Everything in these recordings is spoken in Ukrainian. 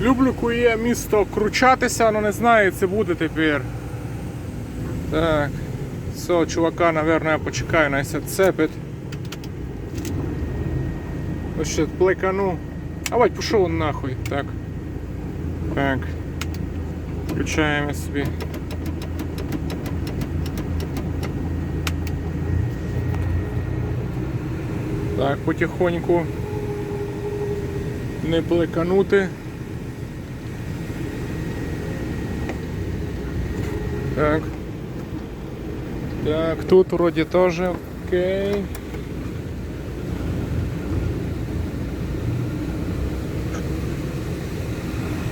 Люблю кує місто кручатися, але не знаю, це буде тепер. Так. Все, чувака, наверное, я почекаю, найся цепить. Ось ще плекану. А пішов он нахуй. Так. Так. Включаємо собі. Так, потихоньку. Не плеканути. Так. Так, тут вроді теж окей.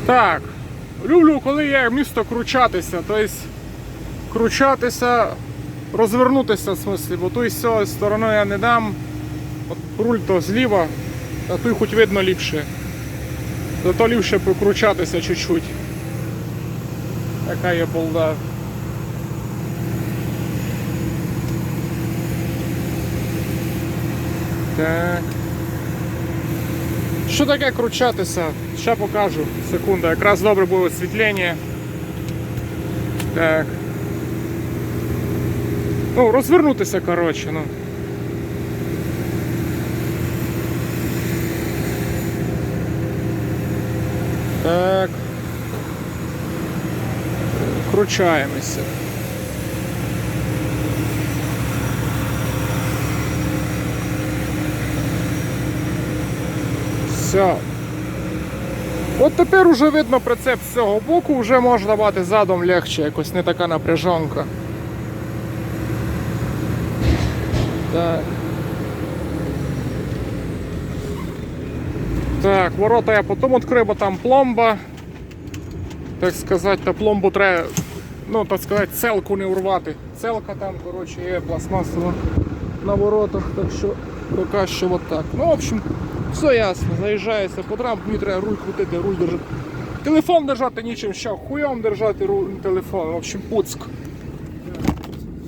Так. Люблю, коли є місто кручатися, тобто кручатися, розвернутися в смислі, бо той з цієї сторони я не дам. От руль то зліва, а той хоч видно ліпше. Зато ліпше прокручатися чуть-чуть. Така є болда. Так. Що таке кручатися? Ще покажу. Секунду, якраз добре буде освітлення. Так. Ну, розвернутися, коротше, ну. Так. Кручаємося. Все. От тепер уже видно прицеп з цього боку, вже можна мати задом легше, якось не така напряжонка. Так. Так, ворота я потім відкрию, бо там пломба. Так сказати, та пломбу треба, ну так сказати, целку не урвати. Целка там, коротше, є пластмасова на воротах, так що поки що от так. Ну, в общем, все ясно, заїжджається по трамп мені треба руль крутити, руль держати. Телефон держати нічим, що хуйом держати руль, телефон, в общем, пуцк.